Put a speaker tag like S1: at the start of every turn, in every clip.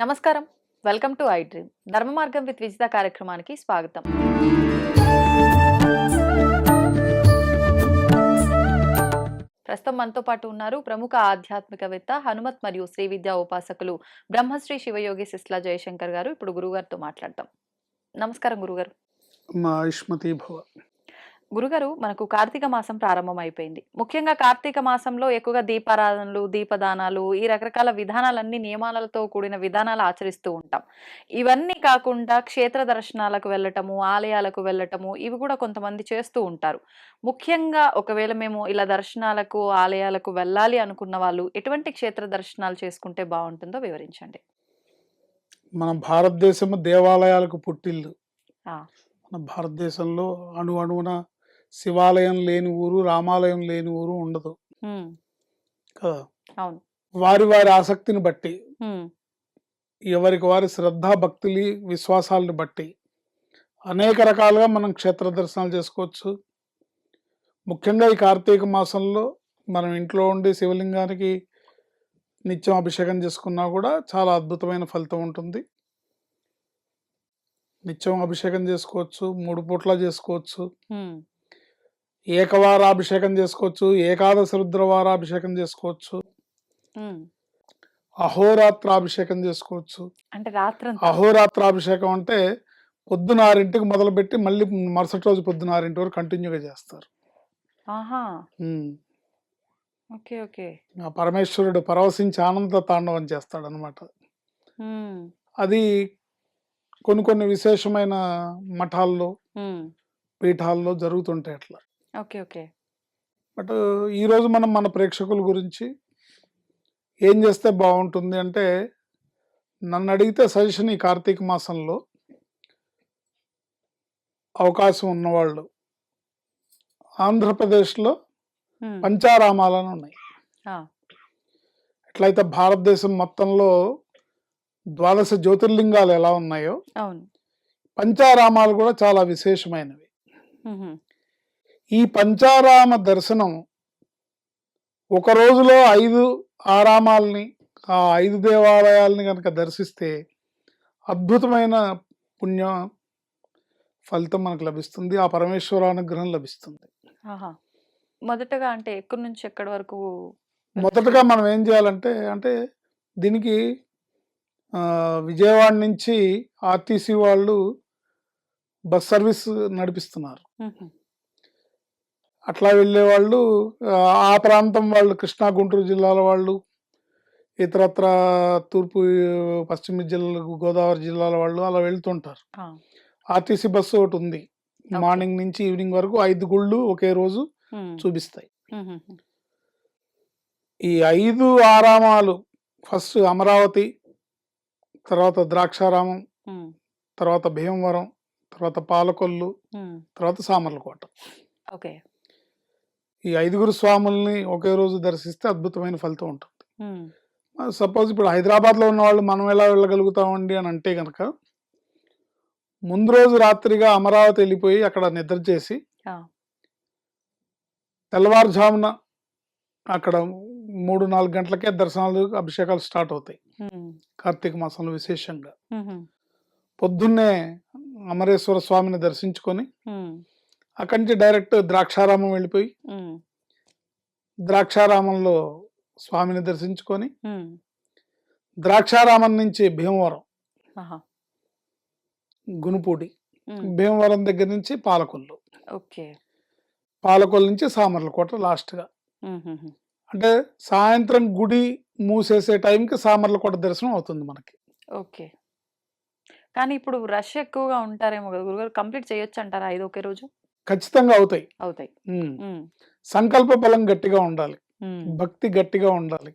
S1: నమస్కారం. Welcome to iDream. Dharma Margam with Vijitha కార్యక్రమానికి స్వాగతం. ప్రస్తుతం మనతో పాటు ఉన్నారు ప్రముఖ ఆధ్యాత్మికవేత్త హనుమత్ మరియు శ్రీ విద్యా ఉపాసకులు బ్రహ్మశ్రీ శివయోగి సిస్లా జయశంకర్ గారు. ఇప్పుడు గురుగారితో మాట్లాడతాం నమస్కారం గురుగారు.
S2: మా ఇష్మతి భవ
S1: గురుగారు మనకు కార్తీక మాసం ప్రారంభం అయిపోయింది ముఖ్యంగా కార్తీక మాసంలో ఎక్కువగా దీపారాధనలు దీపదానాలు ఈ రకరకాల విధానాలన్నీ నియమాలతో కూడిన విధానాలు ఆచరిస్తూ ఉంటాం. ఇవన్నీ కాకుండా క్షేత్ర దర్శనాలకు వెళ్ళటము ఆలయాలకు వెళ్ళటము ఇవి కూడా కొంతమంది చేస్తూ ఉంటారు. ముఖ్యంగా ఒకవేళ మేము ఇలా దర్శనాలకు ఆలయాలకు వెళ్ళాలి అనుకున్న వాళ్ళు ఎటువంటి క్షేత్ర దర్శనాలు చేసుకుంటే బాగుంటుందో వివరించండి.
S2: మన భారతదేశము దేవాలయాలకు పుట్టిల్లు. మన భారతదేశంలో అణు అణువున శివాలయం లేని ఊరు రామాలయం లేని ఊరు ఉండదు. కదా? వారి వారి ఆసక్తిని బట్టి ఎవరికి వారి శ్రద్ధ భక్తులు విశ్వాసాలను బట్టి అనేక రకాలుగా మనం క్షేత్ర దర్శనాలు చేసుకోవచ్చు. ముఖ్యంగా ఈ కార్తీక మాసంలో మనం ఇంట్లో ఉండి శివలింగానికి నిత్యం అభిషేకం చేసుకున్నా కూడా చాలా అద్భుతమైన ఫలితం ఉంటుంది. నిత్యం అభిషేకం చేసుకోవచ్చు మూడు పూట్ల చేసుకోవచ్చు.
S1: ఉమ్,
S2: ఏకవార అభిషేకం చేసుకోవచ్చు ఏకాదశ రుద్రవార అభిషేకం చేసుకోవచ్చు
S1: ఉమ్.
S2: అహోరాత్ర అభిషేకం చేసుకోవచ్చు.
S1: అంటే రాత్రంతా?
S2: అహోరాత్ర అభిషేకం అంటే పొద్దున ఆరింటికి మొదలుపెట్టి మళ్ళీ మరుసటి రోజు పొద్దున ఆరింటి వరకు కంటిన్యూగా చేస్తారు.
S1: ఓకే
S2: పరమేశ్వరుడు పరవశించి ఆనంద తాండవం చేస్తాడు అనమాట అది కొన్ని కొన్ని విశేషమైన మఠాల్లో. పీఠాల్లో జరుగుతుంటాయి అట్లా.
S1: Okay okay.
S2: బట్ ఈరోజు మనం మన ప్రేక్షకుల గురించి ఏం చేస్తే బాగుంటుంది అంటే నన్ను అడిగితే సజెషన్ ఈ కార్తీక మాసంలో అవకాశం ఉన్నవాళ్ళు. ఆంధ్రప్రదేశ్లో పంచారామాలను ఉన్నాయి. ఎట్లయితే భారతదేశం మొత్తంలో ద్వాదశ జ్యోతిర్లింగాలు ఎలా ఉన్నాయో పంచారామాలు కూడా చాలా విశేషమైనవి. ఈ పంచారామ దర్శనం ఒక రోజులో ఐదు ఆరామాలని ఆ ఐదు దేవాలయాల్ని కనుక దర్శిస్తే అద్భుతమైన పుణ్య ఫలితం మనకు లభిస్తుంది ఆ పరమేశ్వర అనుగ్రహం లభిస్తుంది.
S1: మొదటగా అంటే ఎక్కడి నుంచి ఎక్కడి వరకు
S2: మొదటగా మనం ఏం చేయాలంటే అంటే దీనికి విజయవాడ నుంచి ఆర్టీసీ వాళ్ళు బస్ సర్వీస్ నడిపిస్తున్నారు. అట్లా వెళ్ళే వాళ్ళు ఆ, ప్రాంతం వాళ్ళు కృష్ణా గుంటూరు జిల్లాల వాళ్ళు ఇతరత్ర తూర్పు పశ్చిమ జిల్లాలు గోదావరి జిల్లాల వాళ్ళు అలా వెళ్తుంటారు. ఆర్టీసీ బస్సు ఒకటి ఉంది. మార్నింగ్ నుంచి ఈవినింగ్ వరకు ఐదు గుళ్ళు ఒకే రోజు చూపిస్తాయి. ఈ ఐదు ఆరామాలు ఫస్ట్ అమరావతి తర్వాత ద్రాక్షారామం తర్వాత భీమవరం తర్వాత పాలకొల్లు తర్వాత సామర్లకోట.
S1: ఓకే.
S2: ఈ ఐదుగురు స్వాముల్ని ఒకే రోజు దర్శిస్తే అద్భుతమైన ఫలితం ఉంటుంది. సపోజ్ ఇప్పుడు హైదరాబాద్లో ఉన్న వాళ్ళు మనం ఎలా వెళ్ళగలుగుతామండి అని అంటే కనుక ముందు రోజు రాత్రిగా అమరావతి వెళ్ళిపోయి అక్కడ నిద్ర చేసి తెల్లవారుజామున అక్కడ మూడు నాలుగు గంటలకే దర్శనాలు అభిషేకాలు స్టార్ట్ అవుతాయి. కార్తీక మాసంలో విశేషంగా. పొద్దున్నే అమరేశ్వర స్వామిని దర్శించుకొని అక్కడి నుంచి డైరెక్ట్ ద్రాక్షారామం వెళ్ళిపోయి ద్రాక్షారామంలో స్వామిని దర్శించుకొని ద్రాక్షారామం నుంచి భీమవరం గునుపూడి భీమవరం దగ్గర నుంచి పాలకొల్లు.
S1: ఓకే.
S2: పాలకొల్లు నుంచి సామర్లకోట లాస్ట్గా. అంటే సాయంత్రం గుడి మూసేసే టైంకి సామర్లకోట దర్శనం అవుతుంది మనకి.
S1: ఓకే. కానీ ఇప్పుడు రష్ ఎక్కువగా ఉంటారేమో కదా గురుగారు కంప్లీట్ చేయొచ్చు అంటారా ఐదు ఒకే రోజు?
S2: ఖచ్చితంగా అవుతాయి.
S1: అవుతాయి.
S2: సంకల్ప బలం గట్టిగా ఉండాలి. భక్తి గట్టిగా ఉండాలి.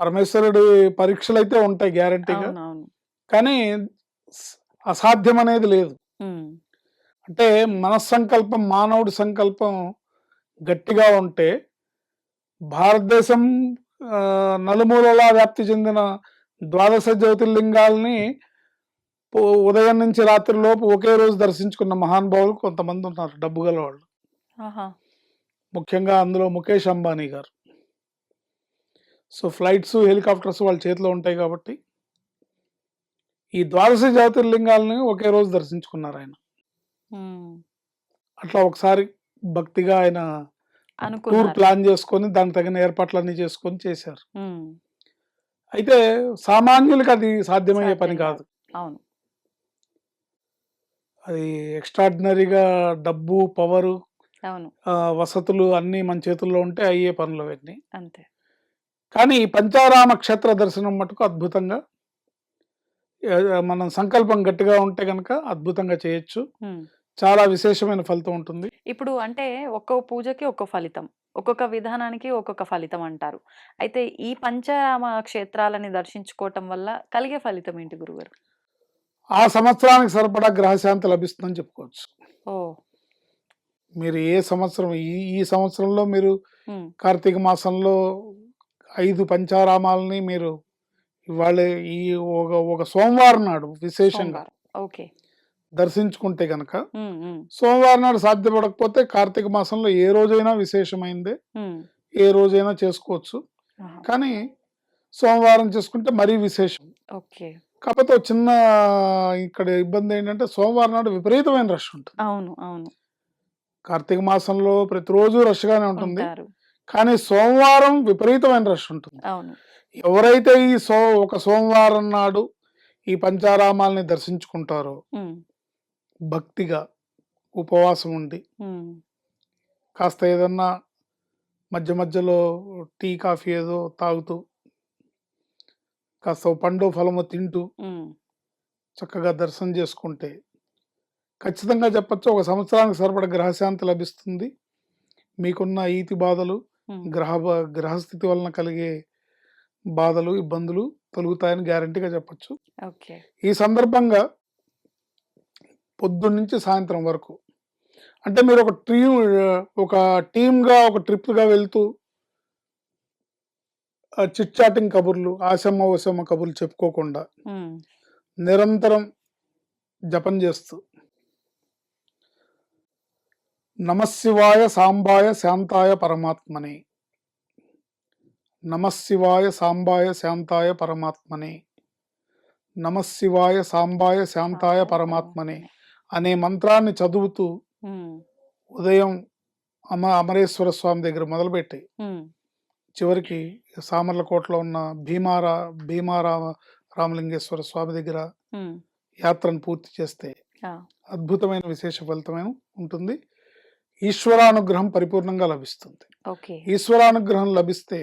S2: పరమేశ్వరుడి పరీక్షలు అయితే ఉంటాయి గ్యారంటీగా. కానీ అసాధ్యం అనేది లేదు. అంటే మనస్సంకల్పం మానవుడి సంకల్పం గట్టిగా ఉంటే భారతదేశం నలుమూలలా వ్యాప్తి చెందిన ద్వాదశ జ్యోతిర్లింగాల్ని ఉదయం నుంచి రాత్రి లోపు ఒకే రోజు దర్శించుకున్న మహానుభావులు కొంతమంది ఉన్నారు డబ్బు గల వాళ్ళు ముఖ్యంగా అందులో Mukesh Ambani garu. So flights helicopters వాళ్ళ చేతిలో ఉంటాయి కాబట్టి ఈ ద్వాదశ జ్యోతిర్లింగాలని ఒకే రోజు దర్శించుకున్నారు ఆయన. అట్లా ఒకసారి భక్తిగా ఆయన టూర్ ప్లాన్ చేసుకొని దానికి తగిన ఏర్పాట్లన్నీ చేసుకొని చేశారు. అయితే సామాన్యులకు అది సాధ్యమయ్యే పని కాదు.
S1: అవును.
S2: అది ఎక్స్ట్రాడినరీగా డబ్బు పవరు
S1: అవును.
S2: వసతులు అన్నీ మన చేతుల్లో ఉంటే అయ్యే పనులు అవన్నీ.
S1: అంతే.
S2: కానీ ఈ పంచారామ క్షేత్ర దర్శనం మటుకు అద్భుతంగా మనం సంకల్పం గట్టిగా ఉంటే కనుక అద్భుతంగా చేయొచ్చు.
S1: ఉమ్.
S2: చాలా విశేషమైన ఫలితం ఉంటుంది.
S1: ఇప్పుడు అంటే ఒక్కో పూజకి ఒక్కో ఫలితం. ఒక్కొక్క విధానానికి ఒక్కొక్క ఫలితం అంటారు. అయితే ఈ పంచరామ క్షేత్రాలని దర్శించుకోవటం వల్ల కలిగే ఫలితం ఏంటి గురుగారు?
S2: ఆ సంవత్సరానికి సరిపడా గ్రహశాంతి లభిస్తుందని చెప్పుకోవచ్చు. మీరు ఏ సంవత్సరం ఈ ఈ సంవత్సరంలో మీరు కార్తీక మాసంలో ఐదు పంచారామాలని మీరు ఇవాళ ఈ ఒక ఒక సోమవారం నాడు విశేషంగా
S1: ఓకే.
S2: దర్శించుకుంటే గనక సోమవారం నాడు సాధ్యపడకపోతే కార్తీక మాసంలో ఏ రోజైనా విశేషమైందే. ఏ రోజైనా చేసుకోవచ్చు. కానీ సోమవారం చేసుకుంటే మరీ విశేషం.
S1: ఓకే.
S2: కాకపోతే చిన్న ఇక్కడ ఇబ్బంది ఏంటంటే సోమవారం నాడు విపరీతమైన రష్ ఉంటుంది.
S1: అవును అవును.
S2: కార్తీక మాసంలో ప్రతిరోజు రష్గానే ఉంటుంది. కానీ సోమవారం విపరీతమైన రష్ ఉంటుంది.
S1: అవును.
S2: ఎవరైతే ఈ సో ఒక సోమవారం నాడు ఈ పంచారామాల్ని దర్శించుకుంటారో భక్తిగా ఉపవాసం ఉండి కాస్త ఏదన్నా మధ్య మధ్యలో టీ కాఫీ ఏదో తాగుతూ కాస్త పండు ఫలము తింటూ. చక్కగా దర్శనం చేసుకుంటే ఖచ్చితంగా చెప్పచ్చు ఒక సంవత్సరానికి సరిపడ గ్రహశాంతి లభిస్తుంది మీకున్న ఈతి బాధలు. గ్రహ గ్రహస్థితి వలన కలిగే బాధలు ఇబ్బందులు తొలుగుతాయని గ్యారంటీగా చెప్పచ్చు ఈ సందర్భంగా పొద్దున్న నుంచి సాయంత్రం వరకు అంటే మీరు ఒక టీమ్ ఒక టీమ్గా ఒక ట్రిప్గా వెళ్తూ చిట్ చాటింగ్ కబుర్లు ఆశమ్మ ఓసమ్మ కబుర్లు చెప్పుకోకుండా నిరంతరం జపం చేస్తూ నమశివాయ సాంబాయ శాంతాయ పరమాత్మనే. నమశివాయ సాంబాయ శాంతాయ పరమాత్మనే. నమశివాయ సాంబాయ శాంతాయ పరమాత్మనే అనే మంత్రాన్ని చదువుతూ ఉదయం అమ అమరేశ్వర స్వామి దగ్గర మొదలుపెట్టి చివరికి సామర్లకోటలో ఉన్న భీమారా భీమారామ రామలింగేశ్వర స్వామి దగ్గర. యాత్రను పూర్తి చేస్తే అద్భుతమైన విశేష ఫలితమైన ఉంటుంది. ఈశ్వరానుగ్రహం పరిపూర్ణంగా లభిస్తుంది.
S1: ఓకే.
S2: ఈశ్వరానుగ్రహం లభిస్తే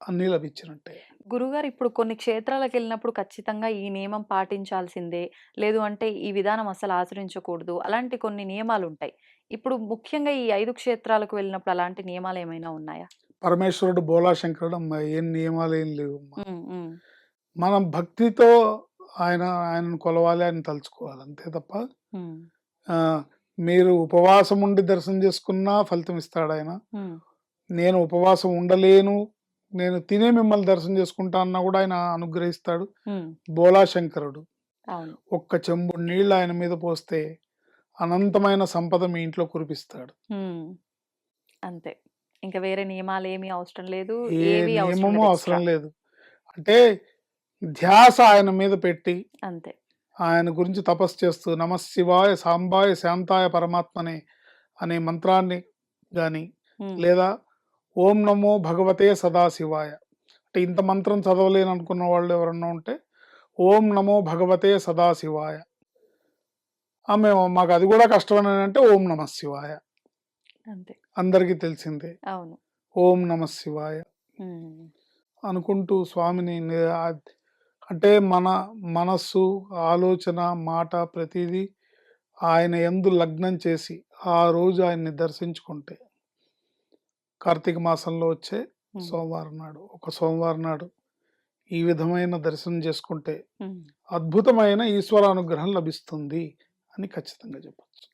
S2: అన్నీ లభించినట్టే.
S1: గురుగారు ఇప్పుడు కొన్ని క్షేత్రాలకు వెళ్ళినప్పుడు ఖచ్చితంగా ఈ నియమం పాటించాల్సిందే. లేదు అంటే ఈ విధానం అసలు ఆచరించకూడదు. అలాంటి కొన్ని నియమాలు ఉంటాయి ఇప్పుడు ముఖ్యంగా ఈ ఐదు క్షేత్రాలకు వెళ్ళినప్పుడు అలాంటి నియమాలు ఏమైనా ఉన్నాయా?
S2: పరమేశ్వరుడు బోలాశంకరుడు అమ్మ ఏం నియమాలు ఏం లేవు మనం భక్తితో ఆయన ఆయనను కొలవాలి ఆయన తలుచుకోవాలి అంతే తప్ప మీరు ఉపవాసం ఉండి దర్శనం చేసుకున్నా ఫలితం ఇస్తాడు ఆయన. నేను ఉపవాసం ఉండలేను నేను తినే మిమ్మల్ని దర్శనం చేసుకుంటా అన్నా కూడా ఆయన అనుగ్రహిస్తాడు. బోలాశంకరుడు. ఒక్క చెంబు నీళ్ళు ఆయన మీద పోస్తే అనంతమైన సంపద మీ ఇంట్లో కురిపిస్తాడు.
S1: అంతే. ఇంకా వేరే నియమాలు ఏమీ అవసరం లేదు
S2: ఏ
S1: ఏవి అవసరం
S2: నియమము
S1: లేదు
S2: అవసరం. లేదు. అంటే ధ్యాస ఆయన మీద పెట్టి
S1: అంతే.
S2: ఆయన గురించి తపస్సు చేస్తూ నమశివాయ సాంబాయ శాంతాయ పరమాత్మనే అనే మంత్రాన్ని
S1: ఉమ్,
S2: లేదా ఓం నమో భగవతే సదాశివాయ. అంటే ఇంత మంత్రం చదవలేను అనుకున్న వాళ్ళు ఎవరన్నా ఉంటే ఓం నమో భగవతే సదాశివాయ. మేము మాకు అది కూడా కష్టమని అంటే ఓం నమ శివాయ.
S1: అంతే.
S2: అందరికీ తెలిసిందే.
S1: అవును.
S2: ఓం నమ శివాయ. అనుకుంటూ స్వామిని అంటే మన మనస్సు ఆలోచన మాట ప్రతిదీ ఆయన ఎందు లగ్నం చేసి ఆ రోజు ఆయన్ని దర్శించుకుంటే కార్తీక మాసంలో వచ్చే సోమవారం నాడు ఒక సోమవారం నాడు ఈ విధమైన దర్శనం చేసుకుంటే. అద్భుతమైన ఈశ్వర అనుగ్రహం లభిస్తుంది అని ఖచ్చితంగా చెప్పచ్చు.